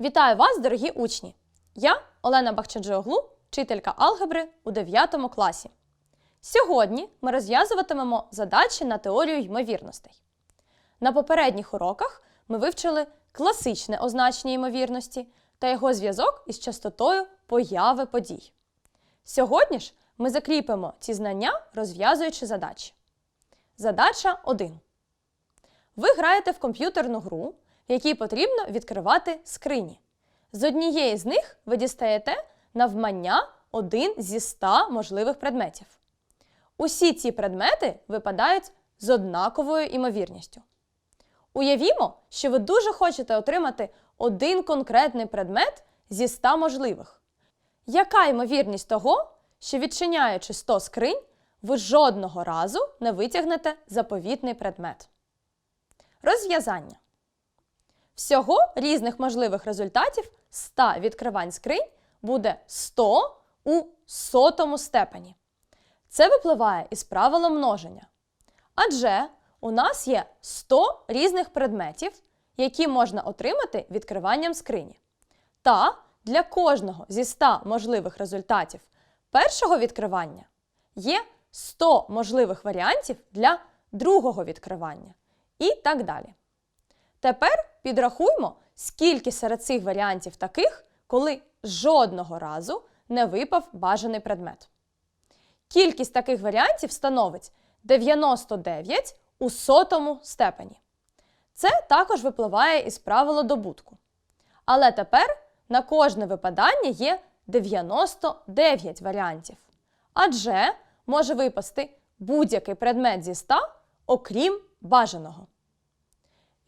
Вітаю вас, дорогі учні! Я Олена Бахчаджоглу, вчителька алгебри у 9 класі. Сьогодні ми розв'язуватимемо задачі на теорію ймовірностей. На попередніх уроках ми вивчили класичне означення ймовірності та його зв'язок із частотою появи подій. Сьогодні ж ми закріпимо ці знання, розв'язуючи задачі. Задача 1. Ви граєте в комп'ютерну гру, в якій потрібно відкривати скрині. З однієї з них ви дістаєте навмання один зі 100 можливих предметів. Усі ці предмети випадають з однаковою імовірністю. Уявімо, що ви дуже хочете отримати один конкретний предмет зі 100 можливих. Яка ймовірність того, що відчиняючи 100 скринь, ви жодного разу не витягнете заповітний предмет? Розв'язання. Всього різних можливих результатів 100 відкривань скринь буде 100 у сотому степені. Це випливає із правила множення. Адже у нас є 100 різних предметів, які можна отримати відкриванням скрині. Та для кожного зі 100 можливих результатів першого відкривання є 100 можливих варіантів для другого відкривання. І так далі. Тепер підрахуймо, скільки серед цих варіантів таких, коли жодного разу не випав бажаний предмет. Кількість таких варіантів становить 99 у сотому степені. Це також випливає із правила добутку. Але тепер на кожне випадання є 99 варіантів. Адже може випасти будь-який предмет зі 100, окрім бажаного.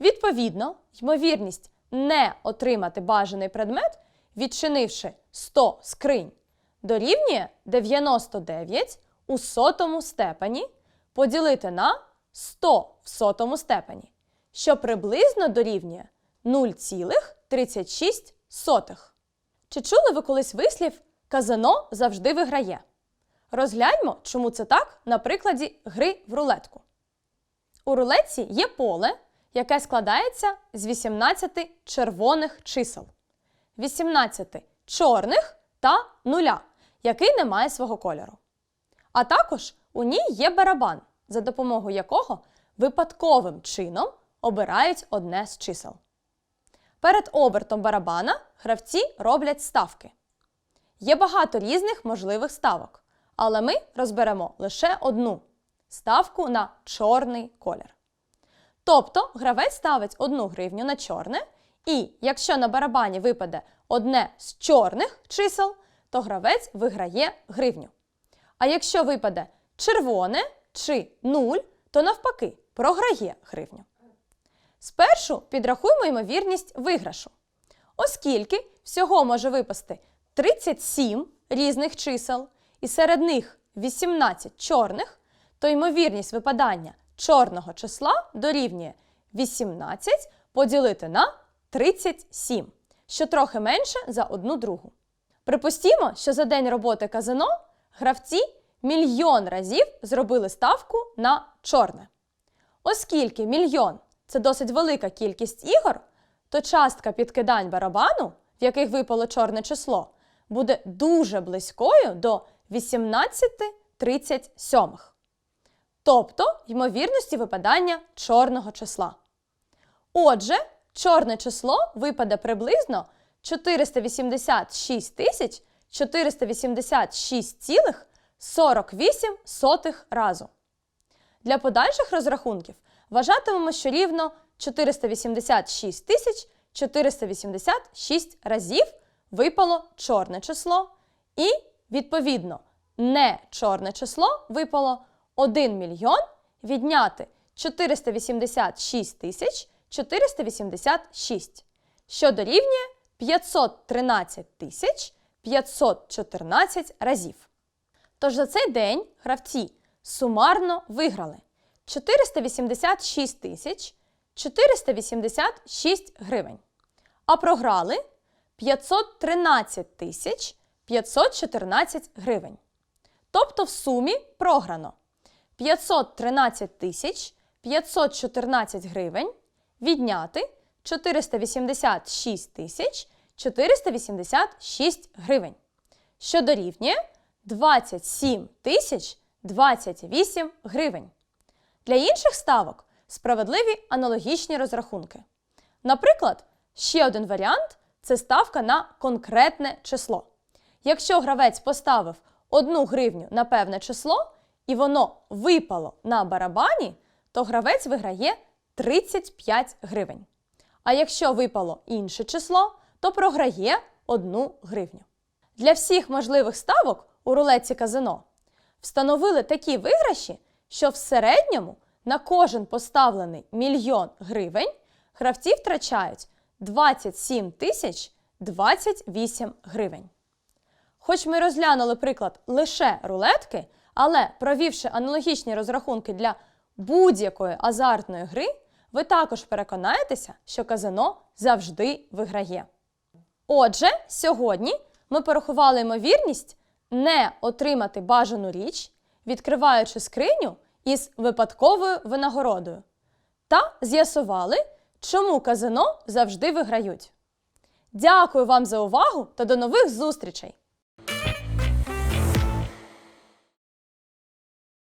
Відповідно, ймовірність не отримати бажаний предмет, відчинивши 100 скринь, дорівнює 99 у сотому степені поділити на 100 в сотому степені, що приблизно дорівнює 0,36. Чи чули ви колись вислів казано завжди виграє? Розгляньмо, чому це так на прикладі гри в рулетку. У рулетці є поле, яке складається з 18 червоних чисел, 18 чорних та нуля, який не має свого кольору. А також у ній є барабан, за допомогою якого випадковим чином обирають одне з чисел. Перед обертом барабана гравці роблять ставки. Є багато різних можливих ставок, але ми розберемо лише одну ставку на чорний колір. Тобто гравець ставить одну гривню на чорне, і якщо на барабані випаде одне з чорних чисел, то гравець виграє гривню. А якщо випаде червоне чи нуль, то навпаки програє гривню. Спершу підрахуємо ймовірність виграшу. Оскільки всього може випасти 37 різних чисел, і серед них 18 чорних, то ймовірність випадання чорного числа дорівнює 18 поділити на 37, що трохи менше за одну другу. Припустімо, що за день роботи казино гравці мільйон разів зробили ставку на чорне. Оскільки мільйон це досить велика кількість ігор, то частка підкидань барабану, в яких випало чорне число, буде дуже близькою до 18,37. Тобто ймовірності випадання чорного числа. Отже, чорне число випаде приблизно 486 тисяч 486,48 разу. Для подальших розрахунків вважатимемо, що рівно 486 тисяч 486 разів випало чорне число, і, відповідно, не чорне число випало 1 мільйон відняти 486 тисяч 486, що дорівнює 513 тисяч 514 разів. Тож за цей день гравці сумарно виграли 486 тисяч 486 гривень, а програли 513 тисяч 514 гривень. Тобто в сумі програно 513 тисяч 514 гривень відняти 486 тисяч 486 гривень, що дорівнює 27 тисяч 28 гривень. Для інших ставок справедливі аналогічні розрахунки. Наприклад, ще один варіант це ставка на конкретне число. Якщо гравець поставив 1 гривню на певне число і воно випало на барабані, то гравець виграє 35 гривень. А якщо випало інше число, то програє 1 гривню. Для всіх можливих ставок у рулетці казино встановили такі виграші, що в середньому на кожен поставлений мільйон гривень гравці втрачають 27 тисяч 28 гривень. Хоч ми розглянули приклад лише рулетки, але провівши аналогічні розрахунки для будь-якої азартної гри, ви також переконаєтеся, що казино завжди виграє. Отже, сьогодні ми порахували ймовірність не отримати бажану річ, відкриваючи скриню із випадковою винагородою, та з'ясували, чому казино завжди виграють. Дякую вам за увагу та до нових зустрічей!